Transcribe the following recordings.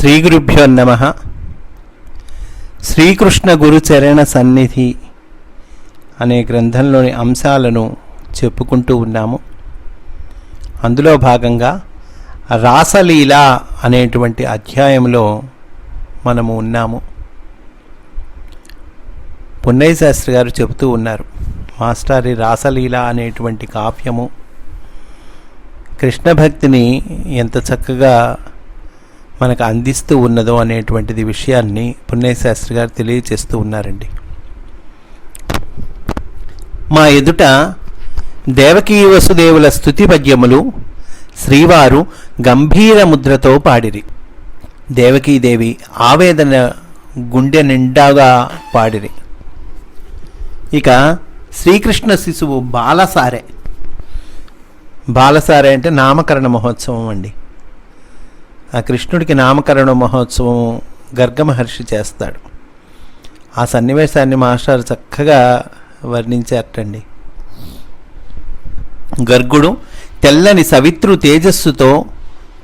శ్రీ గురుభ్యో నమ. శ్రీకృష్ణ గురుచరణ సన్నిధి అనే గ్రంథంలోని అంశాలను చెప్పుకుంటూ ఉన్నాము. అందులో భాగంగా రాసలీల అనేటువంటి అధ్యాయంలో మనము ఉన్నాము. పున్నయ్య శాస్త్రి గారు చెబుతూ ఉన్నారు మాస్టారి రాసలీల అనేటువంటి కావ్యము కృష్ణ భక్తిని ఎంత చక్కగా మనకు అందిస్తూ ఉన్నదో అనేటువంటిది విషయాన్ని పుణ్యశాస్త్రి గారు తెలియచేస్తూ ఉన్నారండి. మా ఎదుట దేవకీ వసుదేవుల స్థుతి పద్యములు శ్రీవారు గంభీర ముద్రతో పాడిరి. దేవకీదేవి ఆవేదన గుండె నిండాగా పాడిరి. ఇక శ్రీకృష్ణ శిశువు బాలసారే. బాలసారే అంటే నామకరణ మహోత్సవం అండి. ఆ కృష్ణుడికి నామకరణ మహోత్సవం గర్గమహర్షి చేస్తాడు. ఆ సన్నివేశాన్ని మాస్టర్ చక్కగా వర్ణించారటండి. గర్గుడు తెల్లని సవిత్రు తేజస్సుతో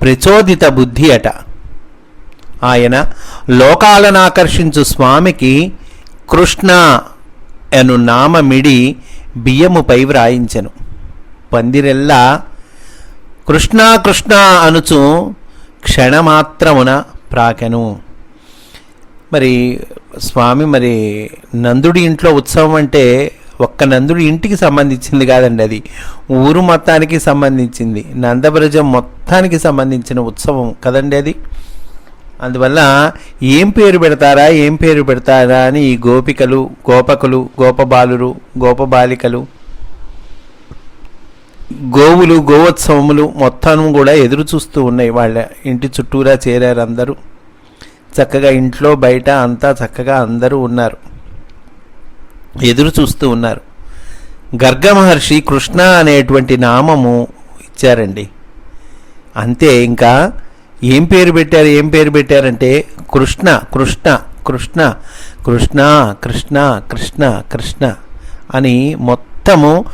ప్రచోదిత బుద్ధి అట. ఆయన లోకాలను ఆకర్షించు స్వామికి కృష్ణ అను నామమిడి బియ్యముపై వ్రాయించెను. పందిరెల్లా కృష్ణ కృష్ణ అనుచు క్షణమాత్రమున ప్రాకెను. మరి స్వామి మరి నందుడి ఇంట్లో ఉత్సవం అంటే ఒక్క నందుడి ఇంటికి సంబంధించింది కాదండి అది. ఊరు మొత్తానికి సంబంధించింది. నందబ్రజం మొత్తానికి సంబంధించిన ఉత్సవం కదండి అది. అందువల్ల ఏం పేరు పెడతారా ఏం పేరు పెడతారా అని ఈ గోపికలు గోపకులు గోపబాలురు గోపబాలికలు గోవులు గోవోత్సవములు మొత్తం కూడా ఎదురు చూస్తూ ఉన్నాయి. వాళ్ళ ఇంటి చుట్టూరా చేరారు అందరూ. చక్కగా ఇంట్లో బయట అంతా చక్కగా అందరూ ఉన్నారు. ఎదురు చూస్తూ ఉన్నారు. గర్గ మహర్షి కృష్ణ అనేటువంటి నామము ఇచ్చారండి. అంతే ఇంకా ఏం పేరు పెట్టారు ఏం పేరు పెట్టారంటే కృష్ణ కృష్ణ కృష్ణ కృష్ణ కృష్ణ కృష్ణ కృష్ణ అని మొత్తము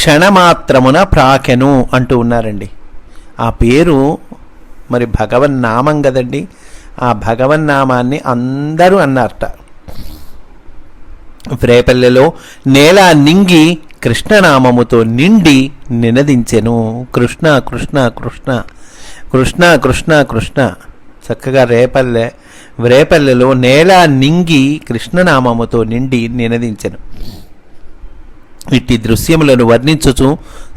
క్షణమాత్రమున ప్రాకెను అంటూ ఉన్నారండి. ఆ పేరు మరి భగవన్ నామం కదండి. ఆ భగవన్ నామాన్ని అందరూ అన్నారట. రేపల్లెలో నేల నింగి కృష్ణనామముతో నిండి నినదించెను. కృష్ణ కృష్ణ కృష్ణ కృష్ణ కృష్ణ కృష్ణ. చక్కగా రేపల్లె రేపల్లెలో నేల నింగి కృష్ణనామముతో నిండి నినదించెను. ఇట్టి దృశ్యములను వర్ణించుచు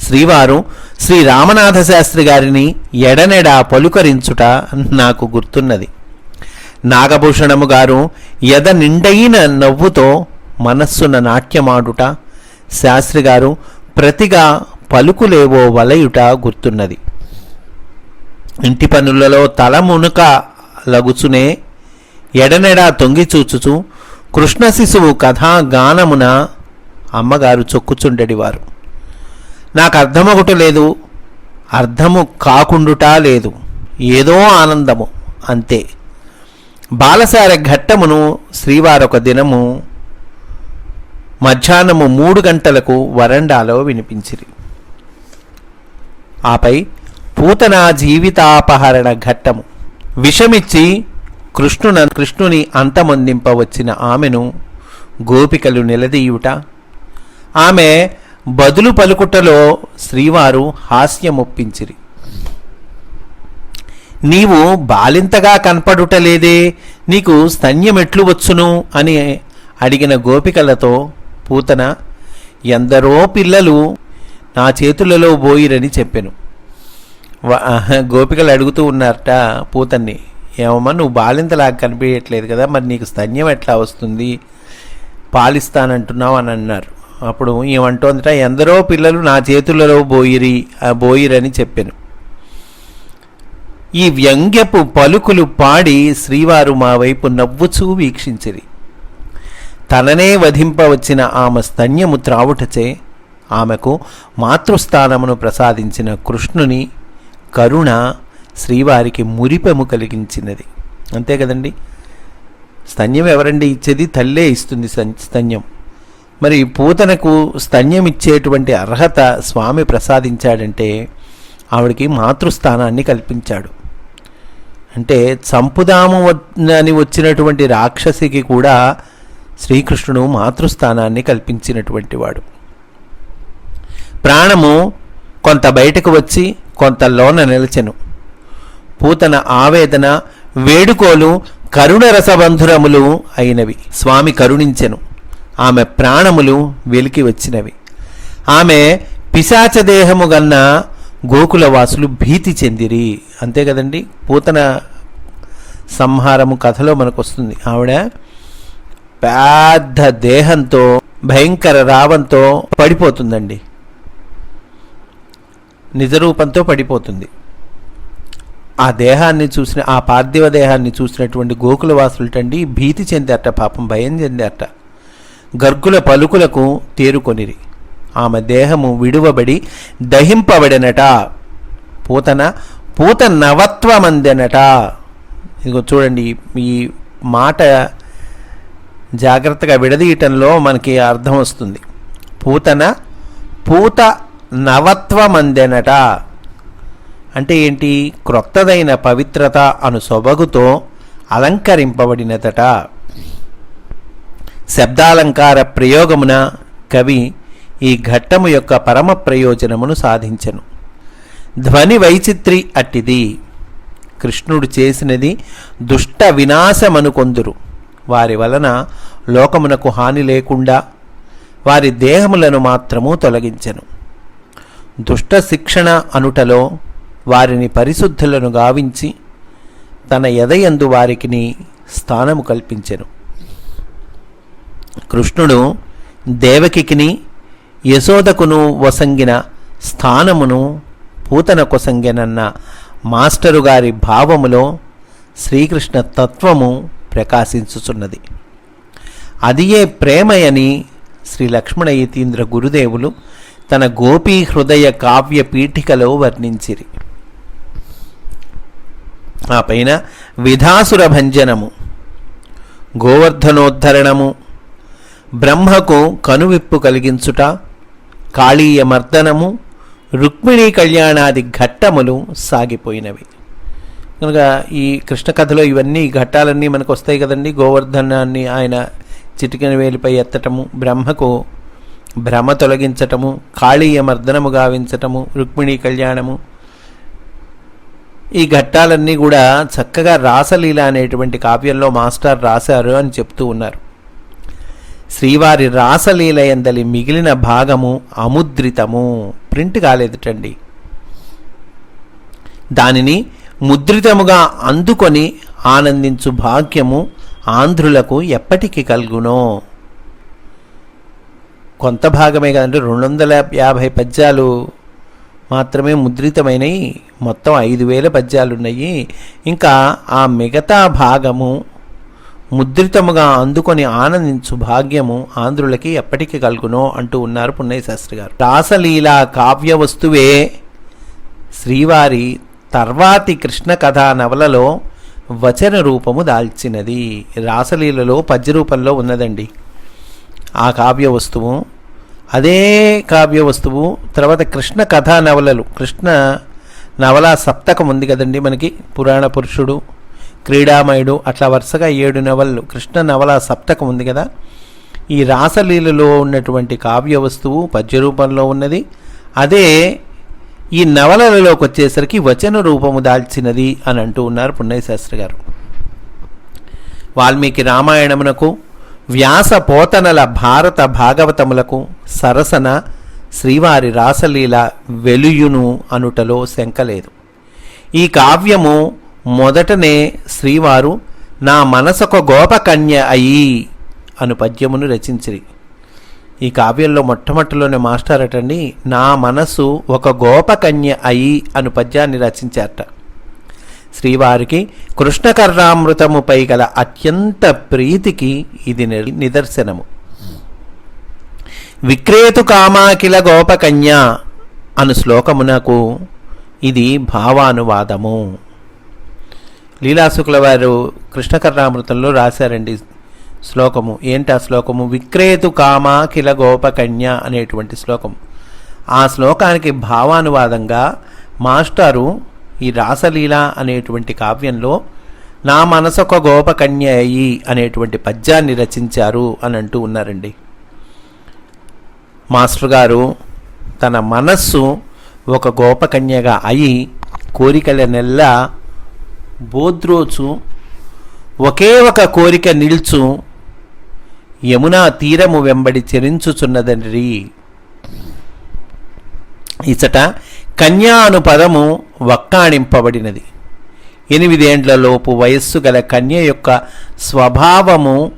శ్రీవారు శ్రీ రామనాథ శాస్త్రి గారిని ఎడనెడా పలుకరించుట నాకు గుర్తున్నది. నాగభూషణము గారు ఎద నిండైన నవ్వుతో మనస్సున నాట్యమాడుట శాస్త్రి గారు ప్రతిగా పలుకులేవో వలయుట గుర్తున్నది. ఇంటి పనులలో తల మునుక లగుచునే ఎడనెడా తొంగి చూచుచు కృష్ణ శిశువు కథా గానమున అమ్మగారు చొక్కుచుండెడివారు నాకు అర్థమొకట లేదు అర్థము కాకుండుటా లేదు ఏదో ఆనందము అంతే. బాలసార ఘట్టమును శ్రీవారొక దినము మధ్యాహ్నము మూడు గంటలకు వరండాలో వినిపించిరి. ఆపై పూతన జీవితాపహరణ ఘట్టము. విషమిచ్చి కృష్ణున కృష్ణుని అంతమొందింపవచ్చిన ఆమెను గోపికలు నిలదీయుట ఆమె బదులు పలుకుటలో శ్రీవారు హాస్యమొప్పించిరి. నీవు బాలింతగా కనపడుటలేదే నీకు స్తన్యమెట్లు వచ్చును అని అడిగిన గోపికలతో పూతన ఎందరో పిల్లలు నా చేతులలో బోయిరని చెప్పాను. గోపికలు అడుగుతూ ఉన్నారట పూతన్ని. ఏమమ్మా నువ్వు బాలింతలాగా కనిపించట్లేదు కదా మరి నీకు స్తన్యం ఎట్లా వస్తుంది? పాలిస్తానంటున్నావు అని అన్నారు. అప్పుడు ఏమంటోందట ఎందరో పిల్లలు నా చేతులలో బోయిరి బోయిరని చెప్పాను. ఈ వ్యంగ్యపు పలుకులు పాడి శ్రీవారు మా వైపు నవ్వుచూ వీక్షించిరి. తననే వధింపవచ్చిన ఆమె స్తన్యము త్రావుటచే ఆమెకు మాతృస్థానమును ప్రసాదించిన కృష్ణుని కరుణ శ్రీవారికి మురిపెము కలిగించినది. అంతే కదండి? స్తన్యం ఎవరండి ఇచ్చేది తల్లే ఇస్తుంది స్తన్యం. మరి పూతనకు స్తన్యం ఇచ్చేటువంటి అర్హత స్వామి ప్రసాదించాడంటే ఆవిడికి మాతృస్థానాన్ని కల్పించాడు. అంటే చంపుదాము అని వచ్చినటువంటి రాక్షసికి కూడా శ్రీకృష్ణుడు మాతృస్థానాన్ని కల్పించినటువంటి వాడు. ప్రాణము కొంత బయటకు వచ్చి కొంత లోన నిలచెను. పూతన ఆవేదన వేడుకోలు కరుణ రసబంధురములు అయినవి. స్వామి కరుణించెను. ఆమె ప్రాణములు వెలికి వచ్చినవి. ఆమె పిశాచదేహము గన్న గోకులవాసులు భీతి చెందిరి. అంతే కదండి? పూతన సంహారము కథలో మనకు వస్తుంది ఆవిడ పెద్ద దేహంతో భయంకర రావంతో పడిపోతుందండి. నిజరూపంతో పడిపోతుంది. ఆ దేహాన్ని చూసిన ఆ పార్థివ దేహాన్ని చూసినటువంటి గోకుల వాసులటండి భీతి చెందారట పాపం భయం చెందారట. గర్గుల పలుకులకు తేరుకొనిరి. ఆమె దేహము విడువబడి దహింపబడినట. పూతన పూత నవత్వమందెనట ఇదిగో చూడండి ఈ మాట జాగ్రత్తగా విడదీయటంలో మనకి అర్థం వస్తుంది. పూతన పూత నవత్వమందెనట అంటే ఏంటి? క్రొత్తదైన పవిత్రత అను సొబగుతో అలంకరింపబడినదట. శబ్దాలంకార ప్రయోగమున కవి ఈ ఘట్టము యొక్క పరమ ప్రయోజనమును సాధించెను. ధ్వని వైచిత్రి అట్టిది. కృష్ణుడు చేసినది దుష్ట వినాశమనుకొందురు వారి వలన లోకమునకు హాని లేకుండా వారి దేహములను మాత్రము తొలగించెను. దుష్ట శిక్షణ అనుటలో వారిని పరిశుద్ధులను గావించి తన ఎదయందు వారికిని స్థానము కల్పించెను. కృష్ణుడు దేవకికిని యశోదకును వసంగిన స్థానమును పూతన కొసంగెనన్న మాస్టరు గారి భావములో శ్రీకృష్ణ తత్వము ప్రకాశించుచున్నది. అదియే ప్రేమయని శ్రీ లక్ష్మణ యతీంద్ర గురుదేవులు తన గోపీ హృదయ కావ్య పీఠికలో వర్ణించిరి. ఆ పైన విధాసుర భంజనము గోవర్ధనోద్ధరణము బ్రహ్మకు కనువిప్పు కలిగించుట కాళీయ మర్దనము రుక్మిణీ కళ్యాణాది ఘట్టములు సాగిపోయినవి. కనుక ఈ కృష్ణ కథలో ఇవన్నీ ఘట్టాలన్నీ మనకు వస్తాయి కదండి. గోవర్ధనాన్ని ఆయన చిటికెన వేలిపై ఎత్తటము బ్రహ్మకు భ్రమ తొలగించటము కాళీయ మర్దనము గావించటము రుక్మిణీ కళ్యాణము. ఈ ఘట్టాలన్నీ కూడా చక్కగా రాసలీల అనేటువంటి కావ్యంలో మాస్టర్ రాశారు అని చెప్తూ ఉన్నారు. శ్రీవారి రాసలీల ఎందలి మిగిలిన భాగము అముద్రితము. ప్రింట్ కాలేదుటండి. దానిని ముద్రితముగా అందుకొని ఆనందించు భాగ్యము ఆంధ్రులకు ఎప్పటికీ కలుగునో. కొంత భాగమే కదండి రెండు వందల యాభై పద్యాలు మాత్రమే ముద్రితమైనవి మొత్తం ఐదు వేల పద్యాలు ఉన్నాయి ఇంకా ఆ మిగతా భాగము ముద్రితముగా అందుకొని ఆనందించు భాగ్యము ఆంధ్రులకి ఎప్పటికి కలుగునో అంటూ ఉన్నారు పున్నయ్య శాస్త్రి గారు. రాసలీల కావ్య వస్తువే శ్రీవారి తర్వాతి కృష్ణ కథా నవలలో వచన రూపము దాల్చినది. రాసలీలలో పద్య రూపంలో ఉన్నదండి. ఆ కావ్య వస్తువు అదే కావ్య వస్తువు తర్వాత కృష్ణ కథా నవలలు. కృష్ణ నవల సప్తకం ఉంది కదండి మనకి పురాణ పురుషుడు క్రీడామయుడు అట్లా వరుసగా ఏడు నవలలు కృష్ణ నవల సప్తకం ఉంది కదా? ఈ రాసలీలలో ఉన్నటువంటి కావ్య వస్తువు పద్య రూపంలో ఉన్నది. అదే ఈ నవలలలోకి వచ్చేసరికి వచన రూపము దాల్చినది అని అంటూ ఉన్నారు పుణ్యశాస్త్రి గారు. వాల్మీకి రామాయణమునకు వ్యాస పోతనల భారత భాగవతములకు సరసన శ్రీవారి రాసలీల వెలుయును అనుటలో శంకలేదు ఈ కావ్యము మొదటనే శ్రీవారు నా మనసొక గోపకన్య అయి అను పద్యమును రచించిరి. ఈ కావ్యంలో మొట్టమొదటిలోనే మాస్టర్ అటండి నా మనసు ఒక గోపకన్య అయి అను పద్యాన్ని రచించారట. శ్రీవారికి కృష్ణకర్ణామృతముపై గల అత్యంత ప్రీతికి ఇది ని- నిదర్శనము. విక్రేతు కామాకిల గోపకన్య అను శ్లోకమునకు ఇది భావానువాదము. లీలాశుక్ల వారు కృష్ణకర్ణామృతంలో రాశారండి శ్లోకము. ఏంటి ఆ శ్లోకము? విక్రేతు కామ కిల గోపకన్య అనేటువంటి శ్లోకం ఆ శ్లోకానికి భావానువాదంగా మాస్టారు ఈ రాసలీల అనేటువంటి కావ్యంలో నా మనసొక గోపకన్య అయి అనేటువంటి పద్యాన్ని రచించారు అని అంటూ ఉన్నారండి. మాస్టర్ గారు తన మనస్సు ఒక గోపకన్యగా అయి కోరికల నెల్ల బోద్రోచు ఒకే ఒక కోరిక నిల్చు యమునా తీరము వెంబడి చెరించుచున్నదండ్రి ఇచట కన్యా అను పదము వక్కాణింపబడినది. ఎనిమిదేండ్లలోపు వయస్సు గల కన్య యొక్క స్వభావము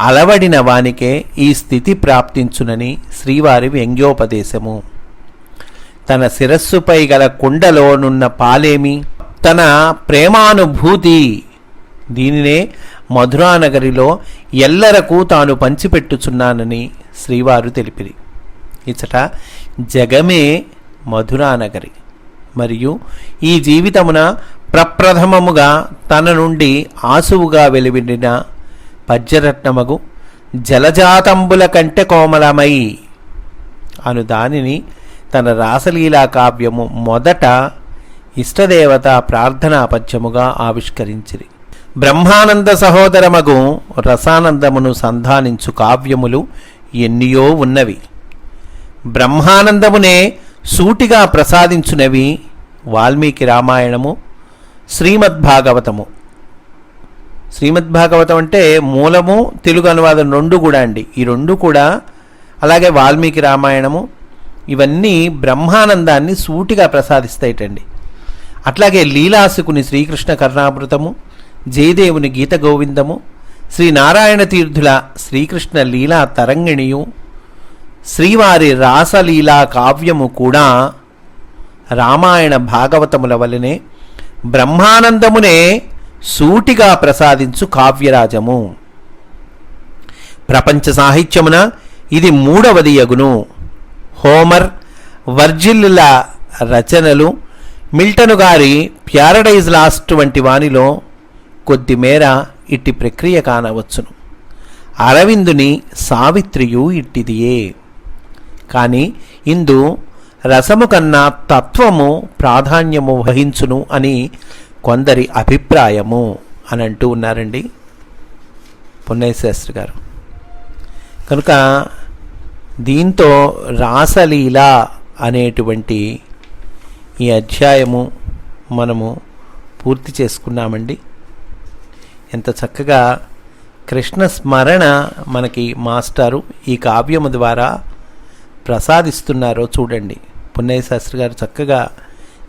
అలవడిన వానికే ఈ స్థితి ప్రాప్తించునని శ్రీవారి వ్యంగ్యోపదేశము. తన శిరస్సుపై గల కుండలోనున్న పాలేమి తన ప్రేమానుభూతి దీనినే మధురానగరిలో ఎల్లరకు తాను పంచిపెట్టుచున్నానని శ్రీవారు తెలిపిరి. ఇచ్చట జగమే మధురానగరి. మరియు ఈ జీవితమున ప్రప్రథమముగా తన నుండి ఆసువుగా వెలువడిన పద్యరత్నమగు జలజాతంబుల కంటే కోమలమై అను దానిని తన రాసలీలా కావ్యము మొదట ఇష్టదేవత ప్రార్థనా పద్యముగా ఆవిష్కరించిరి. బ్రహ్మానంద సహోదరమగు రసానందమును సంధానించు కావ్యములు ఎన్నియో ఉన్నవి. బ్రహ్మానందమునే సూటిగా ప్రసాదించునవి వాల్మీకి రామాయణము శ్రీమద్భాగవతము. శ్రీమద్భాగవతం అంటే మూలము తెలుగు అనువాదం రెండు కూడా అండి. ఈ రెండు కూడా అలాగే వాల్మీకి రామాయణము ఇవన్నీ బ్రహ్మానందాన్ని సూటిగా ప్రసాదిస్తాయిటండి. అట్లాగే లీలాసుకుని శ్రీకృష్ణ కర్ణామృతము జయదేవుని గీత గోవిందము శ్రీ నారాయణ తీర్థుల శ్రీకృష్ణ లీలా తరంగిణియు శ్రీవారి రాసలీలా కావ్యము కూడా రామాయణ భాగవతముల వలనే బ్రహ్మానందమునే సూటిగా ప్రసాదించు కావ్యరాజము. ప్రపంచ సాహిత్యమున ఇది మూడవది యగును. హోమర్ వర్జిల్ల రచనలు మిల్టను గారి ప్యారడైజ్ లాస్ట్ వంటి వానిలో కొద్దిమేర ఇట్టి ప్రక్రియ కానవచ్చును. అరవిందుని సావిత్రియు ఇట్టిదియే. కానీ ఇందు రసము కన్నా తత్వము ప్రాధాన్యము వహించును అని కొందరి అభిప్రాయము అని అంటూ ఉన్నారండి పున్నయశాస్త్రి గారు. కనుక దీంతో రాసలీల అనేటువంటి ఈ అధ్యాయము మనము పూర్తి చేసుకున్నామండి. ఎంత చక్కగా కృష్ణ స్మరణ మనకి మాస్టారు ఈ కావ్యము ద్వారా ప్రసాదిస్తున్నారో చూడండి. పున్నయ్య శాస్త్రి గారు చక్కగా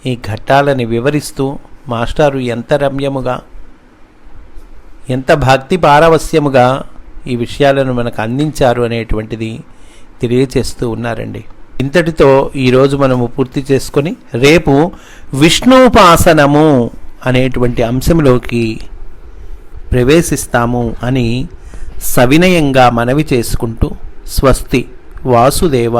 ఈ ఘట్టాలని వివరిస్తూ మాస్టారు ఎంత రమ్యముగా ఎంత భక్తి పారవస్యముగా ఈ విషయాలను మనకు అందించారు అనేటువంటిది తెలియచేస్తూ ఉన్నారండి. ఇంతటితో ఈరోజు మనము పూర్తి చేసుకొని రేపు విష్ణుపాసనము అనేటువంటి అంశంలోకి ప్రవేశిస్తాము అని సవినయంగా మనవి చేసుకుంటూ స్వస్తి వాసుదేవ.